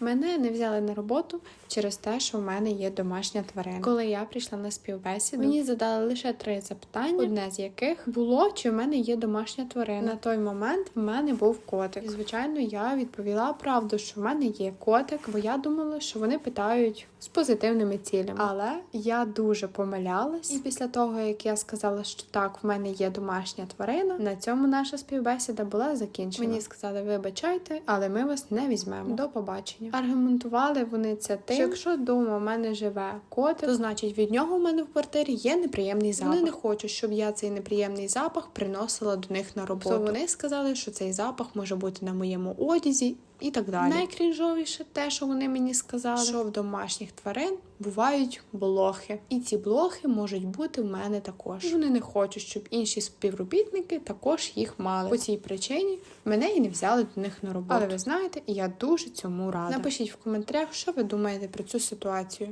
Мене не взяли на роботу через те, що в мене є домашня тварина. Коли я прийшла на співбесіду, мені задали лише три запитання, одне з яких було, чи в мене є домашня тварина. На той момент в мене був котик. І звичайно, я відповіла правду, що в мене є котик, бо я думала, що вони питають з позитивними цілями. Але я дуже помилялась, і після того, як я сказала, що так, в мене є домашня тварина, на цьому наша співбесіда була закінчена. Мені сказали, вибачайте, але ми вас не візьмемо. До побачення. Аргументували вони це тим, що якщо вдома в мене живе котик, то значить від нього в мене в квартирі є неприємний запах. Вони не хочуть, щоб я цей неприємний запах приносила до них на роботу. То вони сказали, що цей запах може бути на моєму одязі. І так далі. Найкрінжовіше те, що вони мені сказали, що в домашніх тварин бувають блохи, і ці блохи можуть бути в мене також. Вони не хочуть, щоб інші співробітники також їх мали. По цій причині мене і не взяли до них на роботу. Але ви знаєте, я дуже цьому рада. Напишіть в коментарях, що ви думаєте про цю ситуацію.